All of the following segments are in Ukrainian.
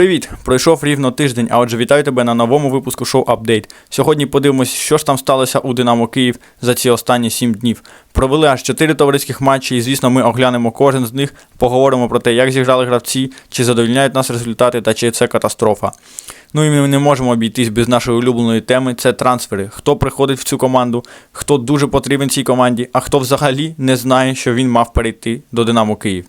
Привіт! Пройшов рівно тиждень, а отже, вітаю тебе на новому випуску шоу Апдейт. Сьогодні подивимось, що ж там сталося у Динамо Київ за ці останні 7 днів. Провели аж 4 товариських матчі, і звісно, ми оглянемо кожен з них, поговоримо про те, як зіграли гравці, чи задовільняють нас результати та чи це катастрофа. Ну і ми не можемо обійтись без нашої улюбленої теми це трансфери. Хто приходить в цю команду, хто дуже потрібен цій команді, а хто взагалі не знає, що він мав перейти до Динамо Київ.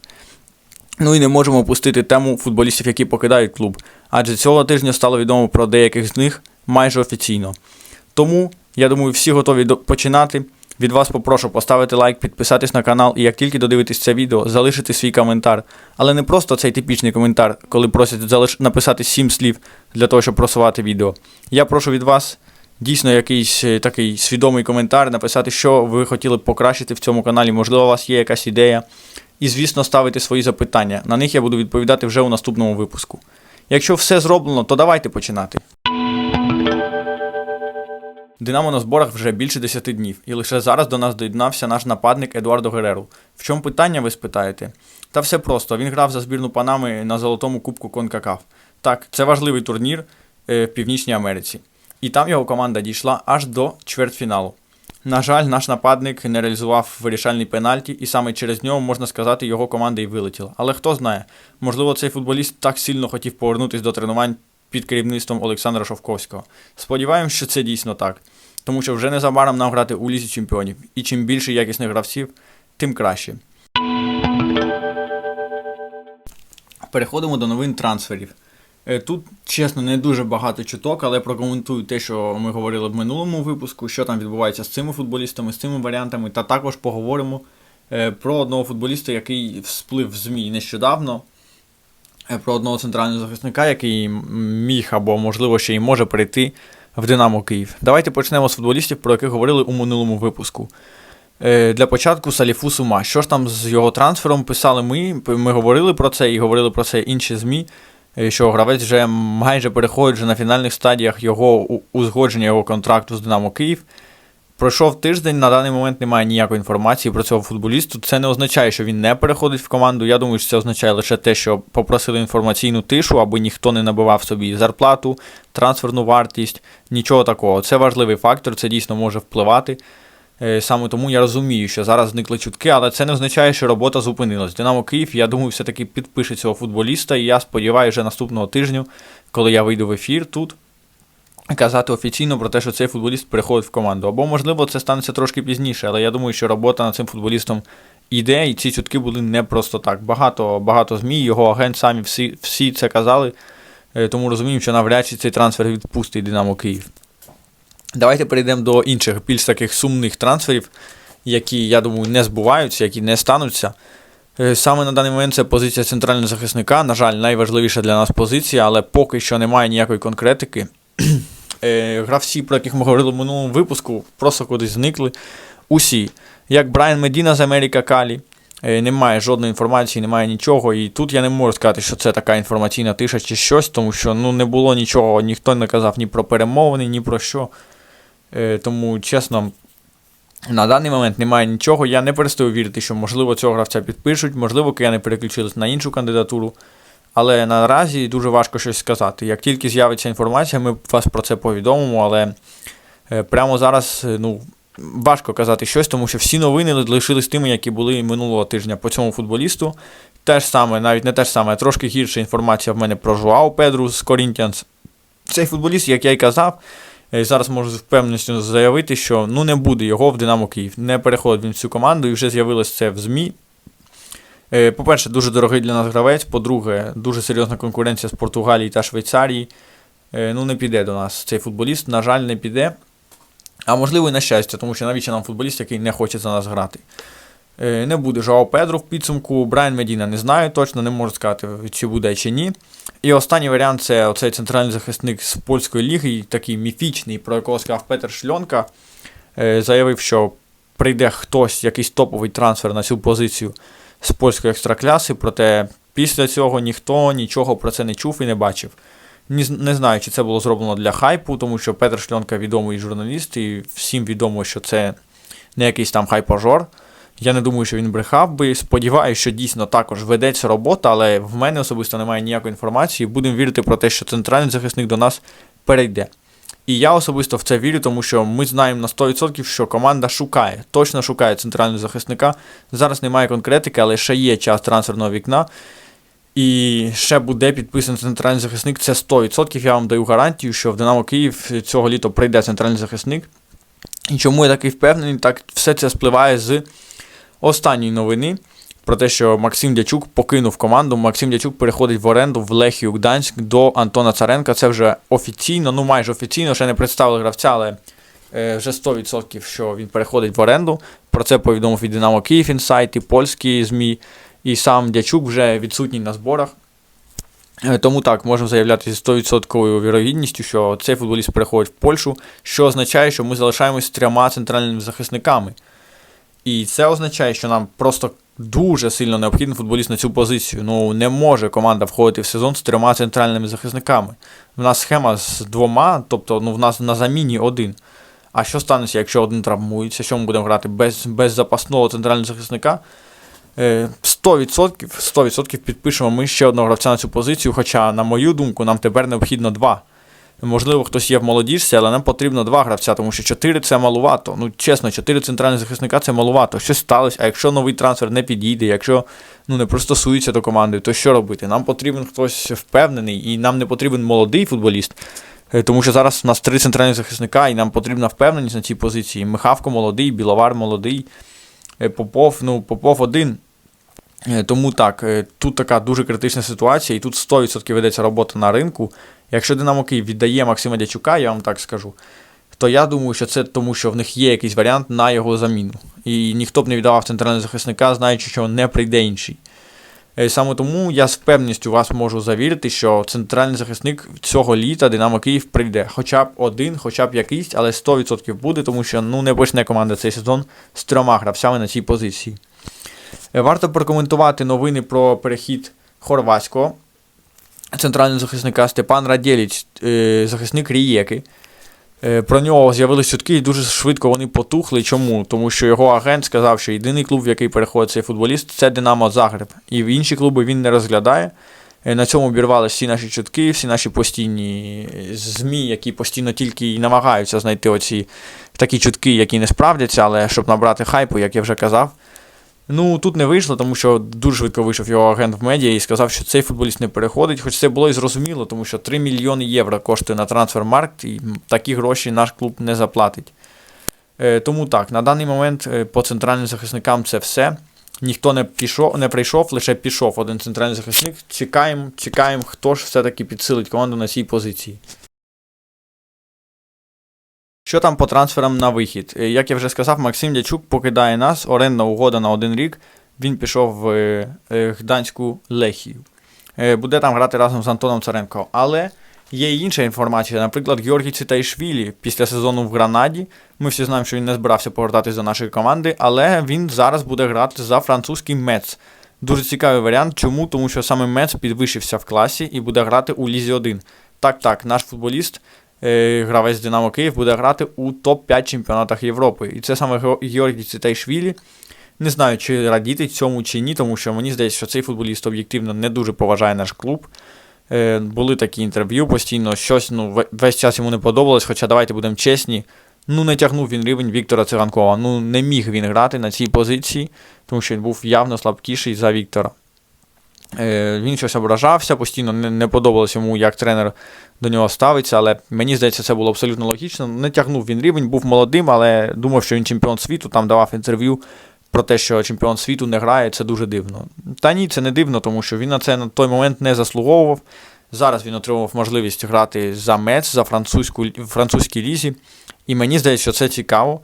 Ну і не можемо опустити тему футболістів, які покидають клуб, адже цього тижня стало відомо про деяких з них майже офіційно. Тому, я думаю, всі готові починати. Від вас попрошу поставити лайк, підписатись на канал і як тільки додивитесь це відео, залишити свій коментар. Але не просто цей типічний коментар, коли просять залиш... написати 7 слів для того, щоб просувати відео. Я прошу від вас дійсно якийсь е, такий свідомий коментар, написати, що ви хотіли б покращити в цьому каналі. Можливо, у вас є якась ідея. І, звісно, ставити свої запитання. На них я буду відповідати вже у наступному випуску. Якщо все зроблено, то давайте починати. Динамо на зборах вже більше 10 днів, і лише зараз до нас доєднався наш нападник Едуардо Гереру. В чому питання, ви спитаєте? Та все просто. Він грав за збірну Панами на золотому кубку Конкакаф. Так, це важливий турнір е, в Північній Америці. І там його команда дійшла аж до чвертьфіналу. На жаль, наш нападник не реалізував вирішальний пенальті, і саме через нього, можна сказати, його команда і вилетіла. Але хто знає, можливо, цей футболіст так сильно хотів повернутися до тренувань під керівництвом Олександра Шовковського. Сподіваємось, що це дійсно так. Тому що вже незабаром нам грати у лізі чемпіонів, і чим більше якісних гравців, тим краще. Переходимо до новин трансферів. Е, Тут, чесно, не дуже багато чуток, але прокоментую те, що ми говорили в минулому випуску, що там відбувається з цими футболістами, з цими варіантами, та також поговоримо е, про одного футболіста, який всплив в ЗМІ нещодавно, е, про одного центрального захисника, який міг або, можливо, ще й може прийти в Динамо Київ. Давайте почнемо з футболістів, про яких говорили у минулому випуску. Для початку Саліфу Сума. Що ж там з його трансфером писали ми? Ми говорили про це і говорили про це інші ЗМІ, що гравець вже майже переходить вже на фінальних стадіях його узгодження його контракту з Динамо Київ. Пройшов тиждень, на даний момент немає ніякої інформації про цього футболісту. Це не означає, що він не переходить в команду. Я думаю, що це означає лише те, що попросили інформаційну тишу, аби ніхто не набивав собі зарплату, трансферну вартість, нічого такого. Це важливий фактор, це дійсно може впливати. Е, Саме тому я розумію, що зараз зникли чутки, але це не означає, що робота зупинилась. Динамо Київ, я думаю, все-таки підпише цього футболіста, і я сподіваюся, вже наступного тижня, коли я вийду в ефір тут, казати офіційно про те, що цей футболіст переходить в команду. Або, можливо, це станеться трошки пізніше, але я думаю, що робота над цим футболістом іде, і ці чутки були не просто так. Багато, багато ЗМІ, його агент самі всі, всі це казали, е, тому розуміємо, що навряд чи цей трансфер відпустить Динамо Київ. Давайте перейдемо до інших більш таких сумних трансферів, які, я думаю, не збуваються, які не стануться. Е, Саме на даний момент це позиція центрального захисника. На жаль, найважливіша для нас позиція, але поки що немає ніякої конкретики. Е, Гравці, про яких ми говорили в минулому випуску, просто кудись зникли. Усі. Як Брайан Медіна з Америка Калі. Е, Немає жодної інформації, немає нічого. І тут я не можу сказати, що це така інформаційна тиша чи щось, тому що ну, не було нічого, ніхто не казав ні про перемовини, ні про що. Е, Тому, чесно, на даний момент немає нічого. Я не перестаю вірити, що можливо цього гравця підпишуть, можливо, кияни переключились на іншу кандидатуру. Але наразі дуже важко щось сказати. Як тільки з'явиться інформація, ми вас про це повідомимо, але е, прямо зараз е, ну, важко казати щось, тому що всі новини лишились тими, які були минулого тижня по цьому футболісту. Те ж саме, навіть не те ж саме, трошки гірша інформація в мене про Жуау Педру з Корінтіанс. Цей футболіст, як я й казав, е, зараз можу з впевненістю заявити, що ну не буде його в Динамо Київ. Не переходить він в цю команду, і вже з'явилось це в ЗМІ. Е, По-перше, дуже дорогий для нас гравець. По-друге, дуже серйозна конкуренція з Португалії та Швейцарії. Е, Ну, не піде до нас цей футболіст, на жаль, не піде. А можливо, і на щастя, тому що навіщо нам футболіст, який не хоче за нас грати. Е, Не буде Жао Педро в підсумку. Брайан Медіна не знаю точно, не можу сказати, чи буде чи ні. І останній варіант це оцей центральний захисник з польської ліги, такий міфічний, про якого сказав Петер Шльонка. Е, Заявив, що прийде хтось, якийсь топовий трансфер на цю позицію з польської екстракляси, проте після цього ніхто нічого про це не чув і не бачив. Не знаю, чи це було зроблено для хайпу, тому що Петр Шльонка відомий журналіст, і всім відомо, що це не якийсь там хайпажор. Я не думаю, що він брехав би. Сподіваюся, що дійсно також ведеться робота, але в мене особисто немає ніякої інформації. Будемо вірити про те, що центральний захисник до нас перейде. І я особисто в це вірю, тому що ми знаємо на 100%, що команда шукає, точно шукає центрального захисника. Зараз немає конкретики, але ще є час трансферного вікна. І ще буде підписаний центральний захисник. Це 100%. Я вам даю гарантію, що в Динамо Київ цього літа прийде центральний захисник. І чому я такий впевнений? Так все це спливає з останньої новини про те, що Максим Дячук покинув команду. Максим Дячук переходить в оренду в Лехію Гданськ до Антона Царенка. Це вже офіційно, ну майже офіційно, ще не представили гравця, але е, вже 100%, що він переходить в оренду. Про це повідомив і Динамо Київ інсайт, і польські ЗМІ, і сам Дячук вже відсутній на зборах. Е, Тому так, можемо заявляти зі 100% вірогідністю, що цей футболіст переходить в Польщу, що означає, що ми залишаємось з трьома центральними захисниками. І це означає, що нам просто дуже сильно необхідний футболіст на цю позицію. Ну, не може команда входити в сезон з трьома центральними захисниками. В нас схема з двома, тобто ну, в нас на заміні один. А що станеться, якщо один травмується? Що ми будемо грати без, без запасного центрального захисника? Е, 100%, 100% підпишемо ми ще одного гравця на цю позицію, хоча, на мою думку, нам тепер необхідно два. Можливо, хтось є в молодіжці, але нам потрібно два гравця, тому що 4 це малувато. Ну, чесно, 4 центральних захисника це малувато. Щось сталося, а якщо новий трансфер не підійде, якщо ну, не пристосується до команди, то що робити? Нам потрібен хтось впевнений, і нам не потрібен молодий футболіст. Е, Тому що зараз у нас три центральних захисника, і нам потрібна впевненість на цій позиції. Михавко молодий, Біловар молодий, е, Попов, ну, Попов один. Е, Тому так, е, тут така дуже критична ситуація, і тут 100% ведеться робота на ринку. Якщо Динамо Київ віддає Максима Дячука, я вам так скажу, то я думаю, що це тому, що в них є якийсь варіант на його заміну. І ніхто б не віддавав центрального захисника, знаючи, що не прийде інший. Е, Саме тому я з певністю вас можу завірити, що центральний захисник цього літа Динамо Київ прийде. Хоча б один, хоча б якийсь, але 100% буде, тому що ну, не почне команда цей сезон з трьома гравцями на цій позиції. Варто прокоментувати новини про перехід хорватського центрального захисника Степан Радєліч, е, захисник Рієки. Е, Про нього з'явились чутки, і дуже швидко вони потухли. Чому? Тому що його агент сказав, що єдиний клуб, в який переходить цей футболіст, це Динамо Загреб. І в інші клуби він не розглядає. Е, На цьому обірвали всі наші чутки, всі наші постійні ЗМІ, які постійно тільки і намагаються знайти оці такі чутки, які не справдяться, але щоб набрати хайпу, як я вже казав. Ну, тут не вийшло, тому що дуже швидко вийшов його агент в медіа і сказав, що цей футболіст не переходить, хоч це було і зрозуміло, тому що 3 мільйони євро коштує на трансфермаркт, і такі гроші наш клуб не заплатить. Е, тому так, на даний момент е, по центральним захисникам це все. Ніхто не пішов, не прийшов, лише пішов один центральний захисник. Чекаємо, чекаємо, хто ж все-таки підсилить команду на цій позиції. Що там по трансферам на вихід? Е, Як я вже сказав, Максим Дячук покидає нас, орендна угода на один рік. Він пішов в е, е, Гданську Лехію. Буде там грати разом з Антоном Царенко. Але є і інша інформація. Наприклад, Георгій Цитайшвілі після сезону в Гранаді. Ми всі знаємо, що він не збирався повертатись до нашої команди, але він зараз буде грати за французький Мец. Дуже цікавий варіант. Чому? Тому що саме Мец підвищився в класі і буде грати у Лізі 1. Так, так, наш футболіст гравець Динамо Київ буде грати у топ-5 чемпіонатах Європи. І це саме Георгій Цитайшвілі. Не знаю, чи радіти цьому чи ні, тому що мені здається, що цей футболіст об'єктивно не дуже поважає наш клуб. Е, були такі інтерв'ю постійно, щось ну, весь час йому не подобалось, хоча давайте будемо чесні. Ну, не тягнув він рівень Віктора Циганкова. Ну, не міг він грати на цій позиції, тому що він був явно слабкіший за Віктора. Е, він щось ображався, постійно не, подобалось йому, як тренер до нього ставиться, але мені здається, це було абсолютно логічно. Не тягнув він рівень, був молодим, але думав, що він чемпіон світу, там давав інтерв'ю про те, що чемпіон світу не грає, це дуже дивно. Та ні, це не дивно, тому що він на це на той момент не заслуговував. Зараз він отримав можливість грати за Мец, за французьку, французькій лізі. І мені здається, що це цікаво.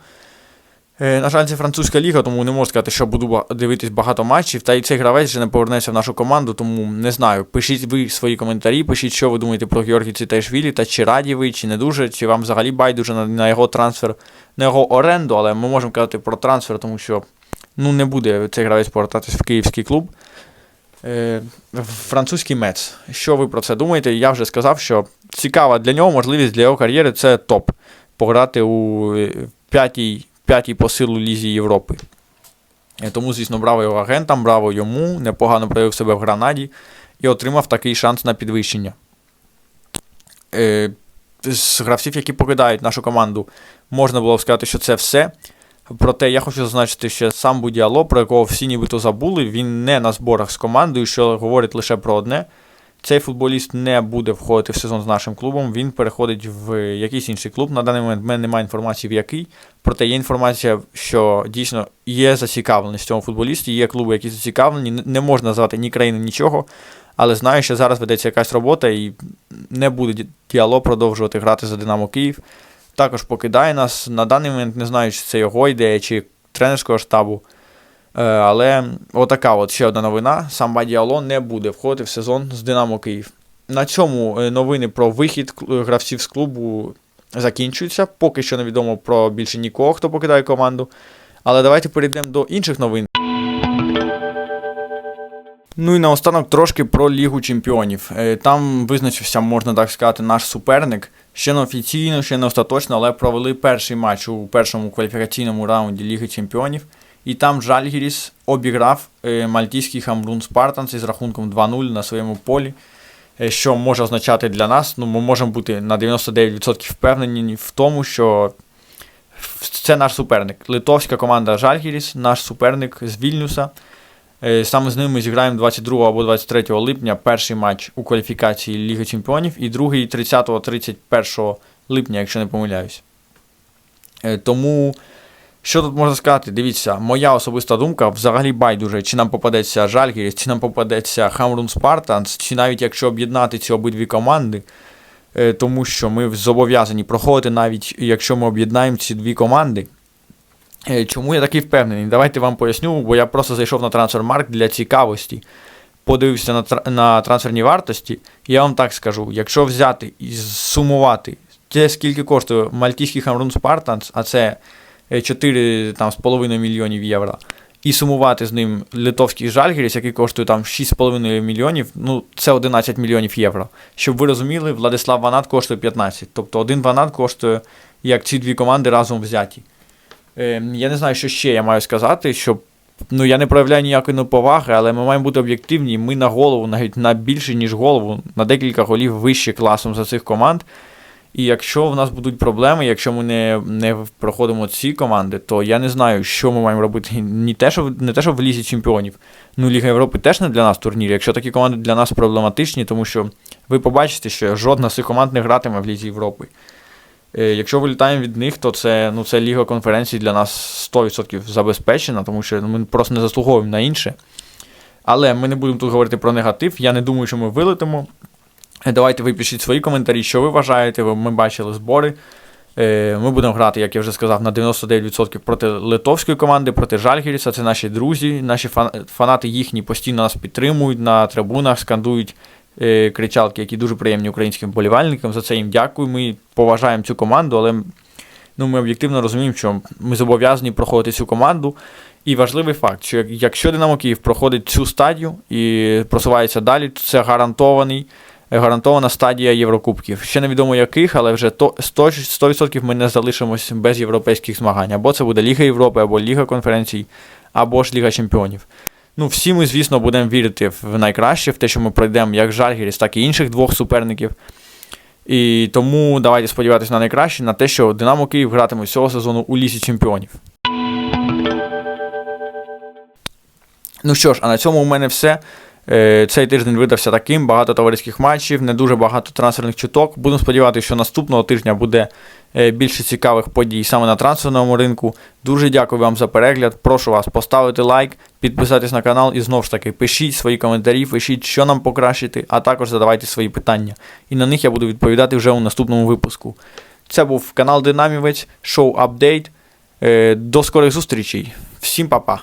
Е, На жаль, це французька ліга, тому не можу сказати, що буду дивитись багато матчів. Та й цей гравець вже не повернеться в нашу команду, тому не знаю. Пишіть ви свої коментарі, пишіть, що ви думаєте про Георгій Цитайшвілі, та чи раді ви, чи не дуже, чи вам взагалі байдуже на, на його трансфер, на його оренду, але ми можемо казати про трансфер, тому що ну, не буде цей гравець повертатись в київський клуб. Е, французький мец. Що ви про це думаєте? Я вже сказав, що цікава для нього можливість для його кар'єри це топ. Пограти у е, п'ятій, п'ятій по силу Лізі Європи. Е, Тому, звісно, браво його агентам, браво йому, непогано проявив себе в Гранаді і отримав такий шанс на підвищення. Е, З гравців, які покидають нашу команду, можна було б сказати, що це все. Проте я хочу зазначити, що сам Будіало, про якого всі нібито забули, він не на зборах з командою, що говорить лише про одне. Цей футболіст не буде входити в сезон з нашим клубом, він переходить в якийсь інший клуб. На даний момент в мене немає інформації в який. Проте є інформація, що дійсно є зацікавленість в цьому футболісті, є клуби, які зацікавлені. Не можна назвати ні країни, нічого. Але знаю, що зараз ведеться якась робота і не буде Ді- діало продовжувати грати за Динамо Київ. Також покидає нас. На даний момент не знаю, чи це його ідея, чи тренерського штабу. Е, Але отака от ще одна новина. Сам Бадіало не буде входити в сезон з Динамо Київ. На цьому е, новини про вихід гравців з клубу закінчуються. Поки що невідомо про більше нікого, хто покидає команду. Але давайте перейдемо до інших новин. Ну і наостанок трошки про Лігу Чемпіонів. Е, Там визначився, можна так сказати, наш суперник. Ще не офіційно, ще не остаточно, але провели перший матч у першому кваліфікаційному раунді Ліги Чемпіонів. І там Жальгіріс обіграв е, мальтійський Хамбрун Спартанс із рахунком 2-0 на своєму полі. Е, Що може означати для нас? Ну, ми можемо бути на 99% впевнені в тому, що це наш суперник. Литовська команда Жальгіріс, наш суперник з Вільнюса. Е, Саме з ними ми зіграємо 22 або 23 липня перший матч у кваліфікації Ліги Чемпіонів і другий 30-31 липня, якщо не помиляюсь. Тому, що тут можна сказати? Дивіться, моя особиста думка взагалі байдуже, чи нам попадеться Жальгіріс, чи нам попадеться Хамрун Спартанс, чи навіть якщо об'єднати ці обидві команди, е, тому що ми зобов'язані проходити навіть якщо ми об'єднаємо ці дві команди. Е, Чому я такий впевнений? Давайте вам поясню, бо я просто зайшов на трансфермарк для цікавості, подивився на, на трансферні вартості, я вам так скажу: якщо взяти і сумувати те, скільки коштує мальтійський Хамрун Спартанс, а це 4,5 мільйонів євро, і сумувати з ним литовський Жальгіріс, який коштує там 6,5 мільйонів, ну це 11 мільйонів євро. Щоб ви розуміли, Владислав Ванат коштує 15. Тобто один Ванат коштує, як ці дві команди разом взяті. Е, я не знаю, що ще я маю сказати, що ну, я не проявляю ніякої неповаги, але ми маємо бути об'єктивні. Ми на голову, навіть на більше, ніж голову, на декілька голів вище класом за цих команд. І якщо в нас будуть проблеми, якщо ми не, не проходимо ці команди, то я не знаю, що ми маємо робити. Не те, що, не те, що в лізі чемпіонів. Ну, Ліга Європи теж не для нас турнір. Якщо такі команди для нас проблематичні, тому що ви побачите, що жодна з цих команд не гратиме в Лізі Європи. Е, Якщо вилітаємо від них, то це, ну, це Ліга конференцій для нас 100% забезпечена, тому що ну, ми просто не заслуговуємо на інше. Але ми не будемо тут говорити про негатив. Я не думаю, що ми вилетимо. Е, Давайте ви пишіть свої коментарі, що ви вважаєте. Ми бачили збори. Е, Ми будемо грати, як я вже сказав, на 99% проти литовської команди, проти Жальгіріса. Це наші друзі, наші фанати їхні постійно нас підтримують на трибунах, скандують е, кричалки, які дуже приємні українським болівальникам. За це їм дякую. Ми поважаємо цю команду, але ну, ми об'єктивно розуміємо, що ми зобов'язані проходити цю команду. І важливий факт, що якщо Динамо Київ проходить цю стадію і просувається далі, то це гарантований. Гарантована стадія Єврокубків. Ще невідомо яких, але вже 100%, 100% ми не залишимось без європейських змагань. Або це буде Ліга Європи, або Ліга конференцій, або ж Ліга Чемпіонів. Ну, всі ми, звісно, будемо вірити в найкраще, в те, що ми пройдемо як Жальгіріс, так і інших двох суперників. І тому давайте сподіватися на найкраще, на те, що Динамо Київ гратиме цього сезону у Лісі Чемпіонів. Ну що ж, а на цьому у мене все. Е, Цей тиждень видався таким, багато товариських матчів, не дуже багато трансферних чуток. Будемо сподіватися, що наступного тижня буде е, більше цікавих подій саме на трансферному ринку. Дуже дякую вам за перегляд. Прошу вас поставити лайк, підписатись на канал і знову ж таки пишіть свої коментарі, пишіть, що нам покращити, а також задавайте свої питання. І на них я буду відповідати вже у наступному випуску. Це був канал Динамівець, шоу Апдейт. До скорих зустрічей. Всім па-па!